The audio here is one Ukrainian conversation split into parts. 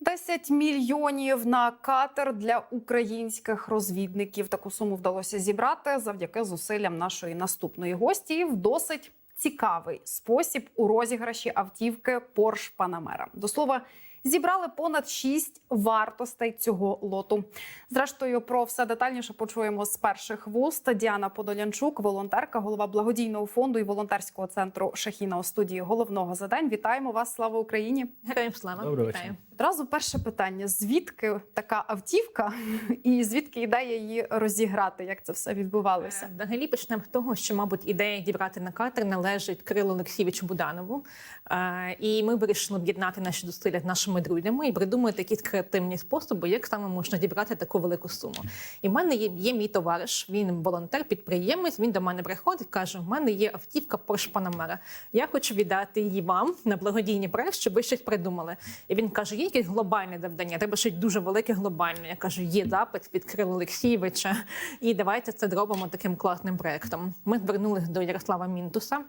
10 мільйонів на катер для українських розвідників. Таку суму вдалося зібрати завдяки зусиллям нашої наступної гості. В досить цікавий спосіб у розіграші автівки Porsche Panamera. До слова. Зібрали понад шість вартостей цього лоту. Зрештою, про все детальніше почуємо з перших вуст. Діана Подолянчук, волонтерка, голова благодійного фонду і волонтерського центру Шахіна у студії головного за день. Вітаємо вас! Слава Україні! Героям слава Доброго Вітаю. Одразу перше питання: звідки така автівка, і звідки ідея її розіграти? Як це все відбувалося? Е, Взагалі почнемо з того, що, мабуть, ідея дібрати на катер належить Кирилу Олексійовичу Буданову. Е, І ми вирішили об'єднати наші зусилля з нашими друзями і придумати якісь креативні способи, як саме можна дібрати таку велику суму. І в мене є, є мій товариш, він волонтер, підприємець. Він до мене приходить, каже: в мене є автівка Porsche Panamera. Я хочу віддати її вам на благодійний проект, щоб ви щось придумали. І він каже: є якесь глобальне завдання, треба щось дуже велике глобальне. Я кажу, є запит від Кирила Олексійовича, і давайте це зробимо таким класним проектом. Ми звернулися до Ярослава Мінтуса.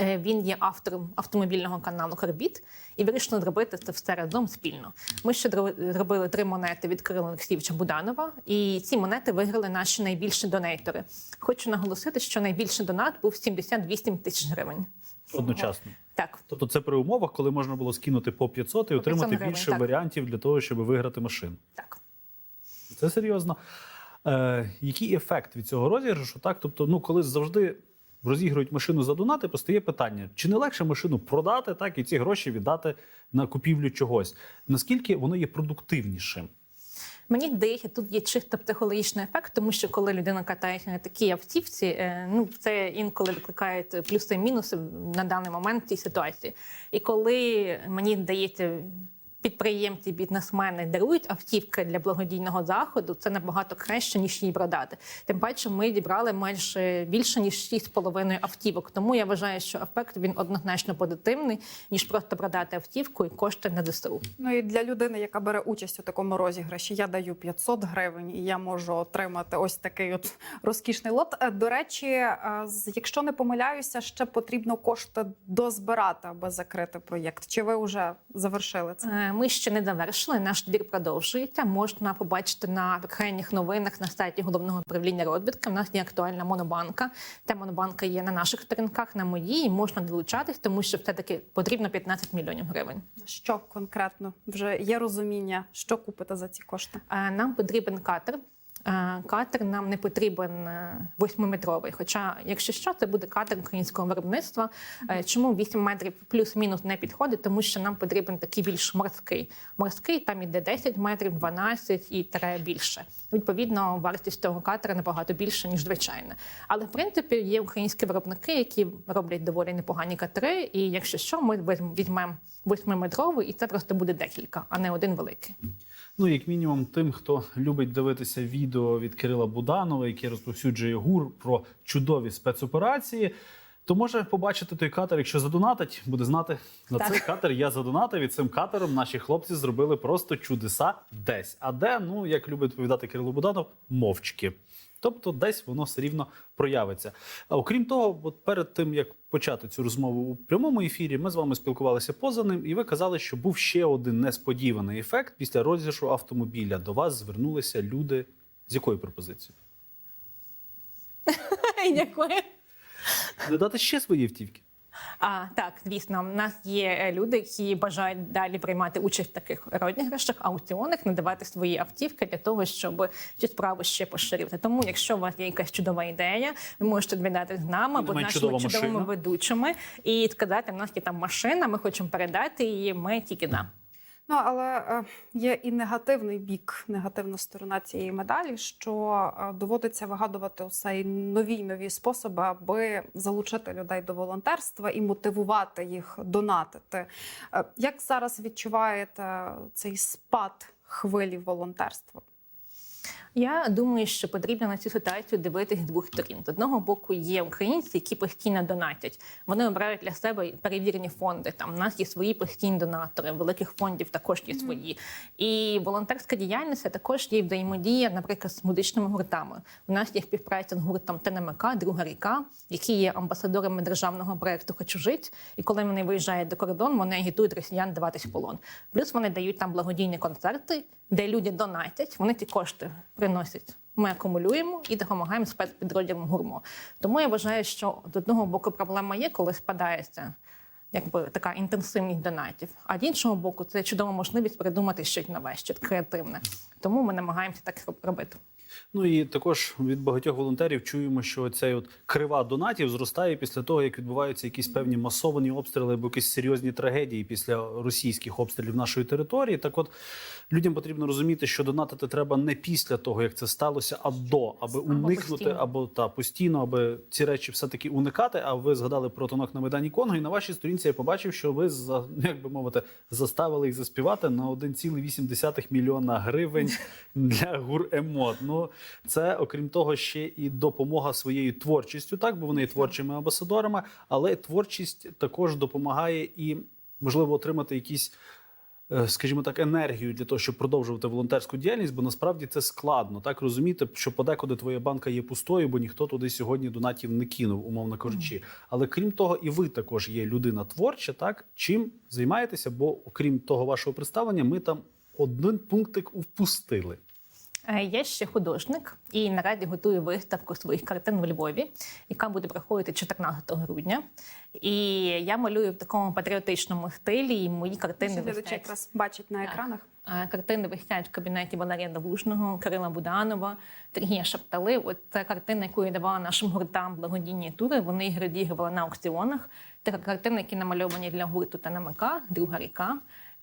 Е, Він є автором автомобільного каналу Харбіт і вирішили зробити це все разом спільно. Ми ще зробили три монети від Кирила Олексійовича Буданова, і ці монети виграли наші найбільші донейтори. Хочу наголосити, що найбільший донат був 78 тисяч гривень. Одночасно. Так, Тобто це при умовах, коли можна було скинути по 500 і отримати гривень, більше так. варіантів для того, щоб виграти машину. так. Це серйозно. Е, який ефект від цього розіграшу? Так, тобто, ну коли завжди розігрують машину за донати, постає питання: чи не легше машину продати, так і ці гроші віддати на купівлю чогось? Наскільки воно є продуктивнішим? Мені здається, тут є чисто психологічний ефект, тому що коли людина катається на такій автівці, е, ну це інколи викликає плюси-мінуси на даний момент в цій ситуації. І коли мені здається. Підприємці, бізнесмени дарують автівки для благодійного заходу. Це набагато краще ніж її продати. Тим паче, ми зібрали майже більше ніж 6,5 автівок. Тому я вважаю, що ефект він однозначно позитивний, ніж просто продати автівку і кошти на ДСУ. Ну і для людини, яка бере участь у такому розіграші, я даю 500 гривень, і я можу отримати ось такий от розкішний лот. Е, До речі, е, якщо не помиляюся, ще потрібно кошти дозбирати, аби закрити проєкт. Чи ви вже завершили це? Е, Ми ще не завершили. Наш двір продовжується. Можна побачити на крайніх новинах на сайті головного управління розвідки. У нас є актуальна монобанка. Та монобанка є на наших сторінках, на моїй. і Можна долучатись, тому що все таки потрібно 15 мільйонів гривень. Що конкретно вже є розуміння, що купити за ці кошти? Е, Нам потрібен катер. Е, Катер нам не потрібен е, восьмиметровий. Хоча, якщо що, це буде катер українського виробництва. Е, Чому 8 метрів плюс-мінус не підходить? Тому що нам потрібен такий більш морський. Морський там іде 10 метрів, 12 і тре більше. Відповідно, вартість того катера набагато більша, ніж звичайна. Але в принципі є українські виробники, які роблять доволі непогані катери. І якщо що, ми візьм- візьмемо восьмиметровий, і це просто буде декілька, а не один великий. Ну, як мінімум, тим, хто любить дивитися відео від Кирила Буданова, яке розповсюджує гур про чудові спецоперації, то може побачити той катер, якщо задонатить, буде знати на Так. цей катер. Я задонатив і цим катером наші хлопці зробили просто чудеса десь. А де, ну як любить відповідати Кирило Буданов, мовчки. Тобто десь воно все рівно проявиться. А окрім того, от перед тим як почати цю розмову у прямому ефірі, ми з вами спілкувалися поза ним, і ви казали, що був ще один несподіваний ефект після розіграшу автомобіля. До вас звернулися люди з якою пропозицією? Дякую. Додати ще свої автівки. А так, звісно, в нас є е, люди, які бажають далі приймати участь в таких розіграшах, аукціонах, надавати свої автівки для того, щоб цю справу ще поширити. Тому, якщо у вас є якась чудова ідея, ви можете зв'язати з нами або нашими чудовими машина. ведучими і сказати, в нас є там машина, ми хочемо передати її. Ми тільки за. Ну але е, є і негативний бік, негативна сторона цієї медалі, що е, доводиться вигадувати усе і нові й нові способи, аби залучити людей до волонтерства і мотивувати їх донатити. Е, Як зараз відчуваєте цей спад хвилі волонтерства? Я думаю, що потрібно на цю ситуацію дивитись з двох сторін. З одного боку, є українці, які постійно донатять. Вони обирають для себе перевірені фонди. Там у нас є свої постійні донатори, великих фондів також є свої. І волонтерська діяльність також є взаємодія, наприклад, з музичними гуртами. У нас є співпраця з гуртом ТНМК, Друга ріка, які є амбасадорами державного проекту Хочу жить. І коли вони виїжджають до кордону, вони агітують росіян даватись в полон. Плюс вони дають там благодійні концерти, де люди донатять. Вони ті кошти приносять. Ми акумулюємо і допомагаємо спецпідрозділам гурмо. Тому я вважаю, що з одного боку проблема є, коли спадається якби така інтенсивність донатів. А з іншого боку, це чудова можливість придумати щось нове, щось креативне. Тому ми намагаємося так робити. Ну і також від багатьох волонтерів чуємо, що ця от крива донатів зростає після того, як відбуваються якісь певні масовані обстріли або якісь серйозні трагедії після російських обстрілів нашої території. Так, от людям потрібно розуміти, що донатити треба не після того, як це сталося, а до, аби уникнути, постійно. або та постійно, аби ці речі все таки уникати. А ви згадали про тонок на майдані Конго, і на вашій сторінці я побачив, що ви за як би мовити заставили їх заспівати на 1,8 мільйона гривень для гур емот. Ну це окрім того, ще і допомога своєю творчістю, так бо вони є творчими амбасадорами, але творчість також допомагає і можливо отримати якісь. е, Скажімо так, енергію для того, щоб продовжувати волонтерську діяльність, бо насправді це складно. Так розуміти, що подекуди твоя банка є пустою, бо ніхто туди сьогодні донатів не кинув, умовно кажучи. Але крім того, і ви також є людина творча. Так чим займаєтеся? Бо окрім того вашого представлення, ми там один пунктик впустили. Е, Я ще художник і наразі готую виставку своїх картин в Львові, яка буде проходити 14 грудня. І я малюю в такому патріотичному стилі. І мої картини Глядачі якраз бачать на екранах. Е, Картини висять в кабінеті Валерія Давужного, Кирила Буданова, Сергія Шаптали. От це картина, яку я давала нашим гуртам благодійні тури. Вони їх відігрували на аукціонах. Це картини, які намальовані для гурту ТНМК, друга ріка.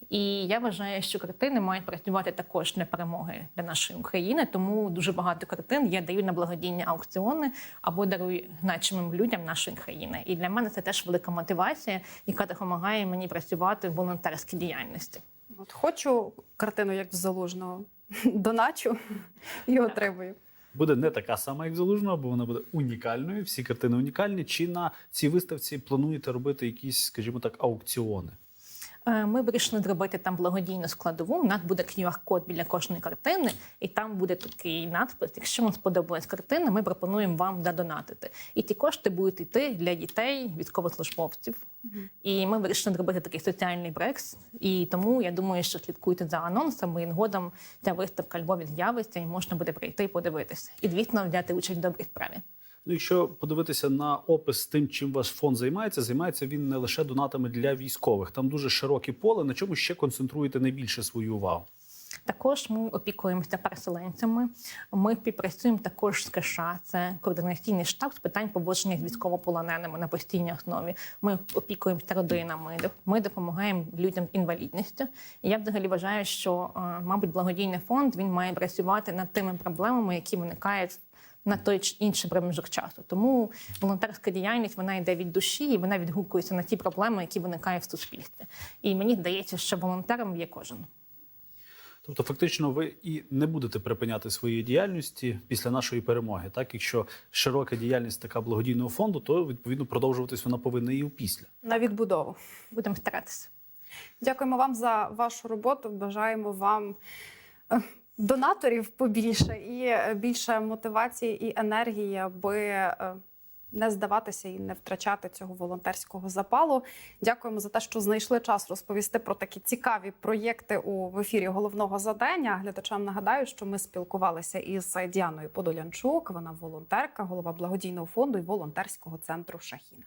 І я вважаю, що картини мають працювати також для перемоги для нашої України. Тому дуже багато картин я даю на благодійні аукціони або дарую значимим людям нашої країни. І для мене це теж велика мотивація, яка допомагає мені працювати в волонтерській діяльності. От хочу картину, як в залужного, доначу і отримую. буде не така сама, як залужного, бо вона буде унікальною. Всі картини унікальні. Чи на цій виставці плануєте робити якісь, скажімо так, аукціони? Е, Ми вирішили зробити там благодійну складову. У нас буде QR-код біля кожної картини, і там буде такий надпис. Якщо вам сподобалась картина, ми пропонуємо вам задонатити. І ті кошти будуть йти для дітей, військовослужбовців. І ми вирішили зробити такий соціальний проект. І тому я думаю, що слідкуйте за анонсами. І згодом ця виставка Львові з'явиться, і можна буде прийти і подивитися. І звісно, взяти участь в добрій справі. Ну, якщо подивитися на опис тим, чим ваш фонд займається, займається він не лише донатами для військових. Там дуже широке поле. На чому ще концентруєте найбільше свою увагу? Також ми опікуємося переселенцями. Ми співпрацюємо також з США. Це координаційний штаб з питань поводження з військовополоненими на постійній основі. Ми опікуємося родинами. Ми допомагаємо людям з інвалідністю. І я взагалі вважаю, що, мабуть, благодійний фонд він має працювати над тими проблемами, які виникають. На той чи інший проміжок часу, тому волонтерська діяльність вона йде від душі і вона відгукується на ті проблеми, які виникають в суспільстві. І мені здається, що волонтером є кожен. Тобто, фактично, ви і не будете припиняти своєї діяльності після нашої перемоги. Так, якщо широка діяльність така благодійного фонду, то відповідно продовжуватись вона повинна і після. На відбудову. Будемо старатися. Дякуємо вам за вашу роботу. Бажаємо вам е, донаторів побільше і е, більше мотивації і енергії, аби е, не здаватися і не втрачати цього волонтерського запалу. Дякуємо за те, що знайшли час розповісти про такі цікаві проєкти у ефірі головного задання. Глядачам нагадаю, що ми спілкувалися із Діаною Подолянчук. Вона волонтерка, голова благодійного фонду і волонтерського центру Шахіна.